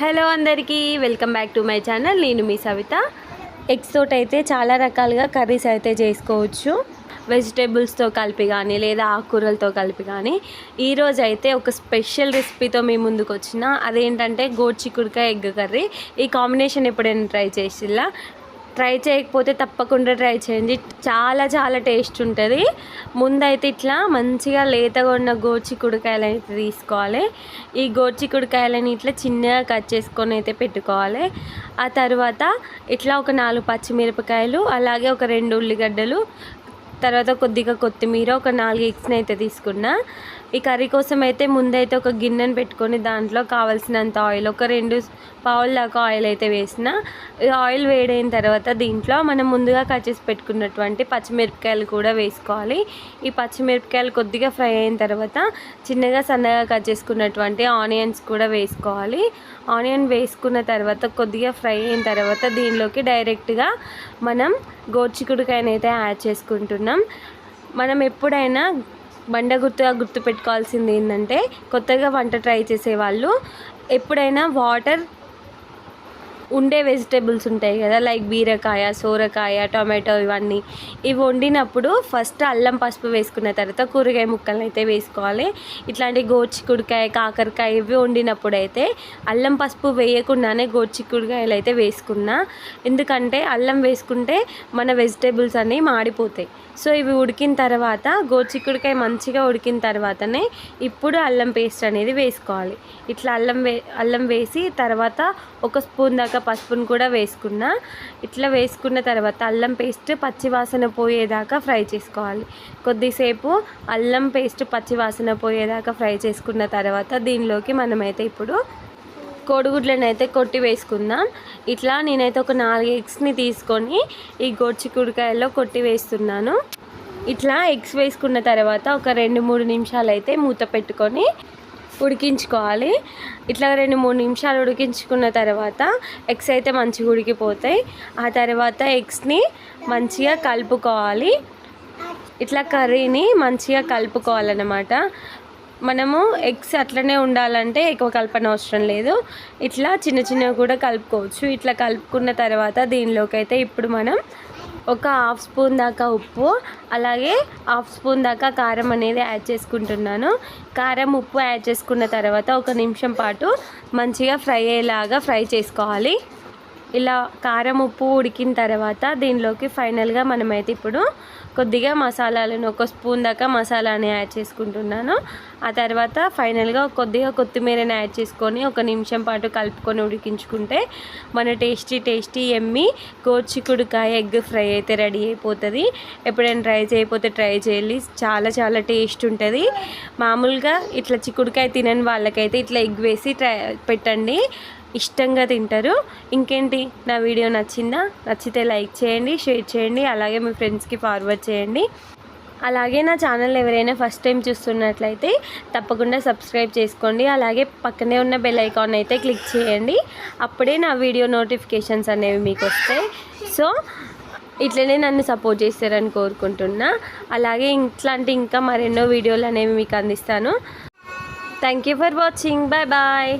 Hello అందరికీ welcome back to my channel. నేను మీ సవిత. ఎగ్స్ తోటి అయితే చాలా రకాలుగా కర్రీస్ అయితే చేసుకోవచ్చు. వెజిటేబుల్స్తో కలిపి కానీ లేదా ఆకుకూరలతో కలిపి కానీ. ఈరోజు అయితే ఒక స్పెషల్ రెసిపీతో మీ ముందుకు వచ్చిన అదేంటంటే గోడ్ చిక్కుడుకాయ ఎగ్ కర్రీ. ఈ కాంబినేషన్ ఎప్పుడైనా ట్రై చేసిల్లా? ట్రై చేయకపోతే తప్పకుండా ట్రై చేయండి. చాలా చాలా టేస్ట్ ఉంటుంది. ముందైతే ఇట్లా మంచిగా లేతగా ఉన్న గోచికుడికాయలు అయితే తీసుకోవాలి. ఈ గోచికుడికాయలని ఇట్లా చిన్నగా కట్ చేసుకొని అయితే పెట్టుకోవాలి. ఆ తర్వాత ఇట్లా ఒక నాలుగు పచ్చిమిరపకాయలు అలాగే ఒక రెండు ఉల్లిగడ్డలు తర్వాత కొద్దిగా కొత్తిమీర ఒక నాలుగు ఎగ్స్ని అయితే తీసుకున్నా. ఈ కర్రీ కోసం అయితే ముందైతే ఒక గిన్నెను పెట్టుకొని దాంట్లో కావాల్సినంత ఆయిల్ ఒక రెండు పావుల దాకా ఆయిల్ అయితే వేసిన. ఈ ఆయిల్ వేడైన తర్వాత దీంట్లో మనం ముందుగా కట్ చేసి పెట్టుకున్నటువంటి పచ్చిమిరపకాయలు కూడా వేసుకోవాలి. ఈ పచ్చిమిరపకాయలు కొద్దిగా ఫ్రై అయిన తర్వాత చిన్నగా సన్నగా కట్ చేసుకున్నటువంటి ఆనియన్స్ కూడా వేసుకోవాలి. ఆనియన్ వేసుకున్న తర్వాత కొద్దిగా ఫ్రై అయిన తర్వాత దీనిలోకి డైరెక్ట్గా మనం గోర్చికుడికాయనైతే యాడ్ చేసుకుంటున్నాం. మనం ఎప్పుడైనా బండగుర్తుగా గుర్తు పెట్టుకోవాల్సింది ఏంటంటే కొత్తగా వంట ట్రై చేసేవాళ్ళు ఎప్పుడైనా వాటర్ ఉండే వెజిటేబుల్స్ ఉంటాయి కదా లైక్ బీరకాయ సోరకాయ టొమాటో ఇవన్నీ. ఇవి వండినప్పుడు ఫస్ట్ అల్లం పసుపు వేసుకున్న తర్వాత కూరగాయ ముక్కలను అయితే వేసుకోవాలి. ఇట్లాంటి గోచిక్కుడికాయ కాకరకాయ ఇవి వండినప్పుడు అయితే అల్లం పసుపు వేయకుండానే గోచిక్కుడికాయలు అయితే వేసుకున్నా. ఎందుకంటే అల్లం వేసుకుంటే మన వెజిటేబుల్స్ అన్నీ మాడిపోతాయి. సో ఇవి ఉడికిన తర్వాత గోచిక్కుడికాయ మంచిగా ఉడికిన తర్వాతనే ఇప్పుడు అల్లం పేస్ట్ అనేది వేసుకోవాలి. ఇట్లా అల్లం వే అల్లం వేసి తర్వాత ఒక స్పూన్ దాకా పసుపును కూడా వేసుకున్నా. ఇట్లా వేసుకున్న తర్వాత అల్లం పేస్ట్ పచ్చివాసన పోయేదాకా ఫ్రై చేసుకోవాలి. కొద్దిసేపు అల్లం పేస్ట్ పచ్చివాసన పోయేదాకా ఫ్రై చేసుకున్న తర్వాత దీనిలోకి మనమైతే ఇప్పుడు కోడిగుడ్లను అయితే కొట్టి వేసుకుందాం. ఇట్లా నేనైతే ఒక నాలుగు ఎగ్స్ని తీసుకొని ఈ గోడ్చికుడికాయల్లో కొట్టి వేస్తున్నాను. ఇట్లా ఎగ్స్ వేసుకున్న తర్వాత ఒక రెండు మూడు నిమిషాలు అయితే మూత పెట్టుకొని ఉడికించుకోవాలి. ఇట్లా రెండు మూడు నిమిషాలు ఉడికించుకున్న తర్వాత ఎగ్స్ అయితే మంచిగా ఉడికిపోతాయి. ఆ తర్వాత ఎగ్స్ని మంచిగా కలుపుకోవాలి. ఇట్లా కర్రీని మంచిగా కలుపుకోవాలన్నమాట. మనము ఎగ్స్ అట్లనే ఉండాలంటే ఎక్కువ కలపన అవసరం లేదు. ఇట్లా చిన్న చిన్నవి కూడా కలుపుకోవచ్చు. ఇట్లా కలుపుకున్న తర్వాత దీనిలోకి అయితే ఇప్పుడు మనం ఒక హాఫ్ స్పూన్ దాకా ఉప్పు అలాగే హాఫ్ స్పూన్ దాకా కారం అనేది యాడ్ చేసుకుంటున్నాను. కారం ఉప్పు యాడ్ చేసుకున్న తర్వాత ఒక నిమిషం పాటు మంచిగా ఫ్రై అయ్యేలాగా ఫ్రై చేసుకోవాలి. ఇలా కారం ఉప్పు ఉడికిన తర్వాత దీనిలోకి ఫైనల్గా మనమైతే ఇప్పుడు కొద్దిగా మసాలాలను ఒక స్పూన్ దాకా మసాలాని యాడ్ చేసుకుంటున్నాను. ఆ తర్వాత ఫైనల్గా కొద్దిగా కొత్తిమీరని యాడ్ చేసుకొని ఒక నిమిషం పాటు కలుపుకొని ఉడికించుకుంటే మన టేస్టీ టేస్టీ ఎమ్మి గోచికుడుకాయ ఎగ్ ఫ్రై అయితే రెడీ అయిపోతుంది. ఎప్పుడైనా ట్రై చేయకపోతే ట్రై చేయాలి చాలా చాలా టేస్ట్ ఉంటుంది. మామూలుగా ఇట్లా చిక్కుడుకాయ తినని వాళ్ళకైతే ఇట్లా ఎగ్ వేసి ట్రై పెట్టండి. ఇష్టంగా తింటారు. ఇంకేంటి? నా వీడియో నచ్చిందా? నచ్చితే లైక్ చేయండి షేర్ చేయండి అలాగే మీ ఫ్రెండ్స్కి ఫార్వర్డ్ చేయండి. అలాగే నా ఛానల్ ఎవరైనా ఫస్ట్ టైం చూస్తున్నట్లయితే తప్పకుండా సబ్స్క్రైబ్ చేసుకోండి. అలాగే పక్కనే ఉన్న బెల్ ఐకాన్ అయితే క్లిక్ చేయండి. అప్పుడే నా వీడియో నోటిఫికేషన్స్ అనేవి మీకు వస్తాయి. సో ఇట్లనే నన్ను సపోర్ట్ చేస్తారని కోరుకుంటున్నా. అలాగే ఇట్లాంటి ఇంకా మరెన్నో వీడియోలు అనేవి మీకు అందిస్తాను. Thank you for watching bye bye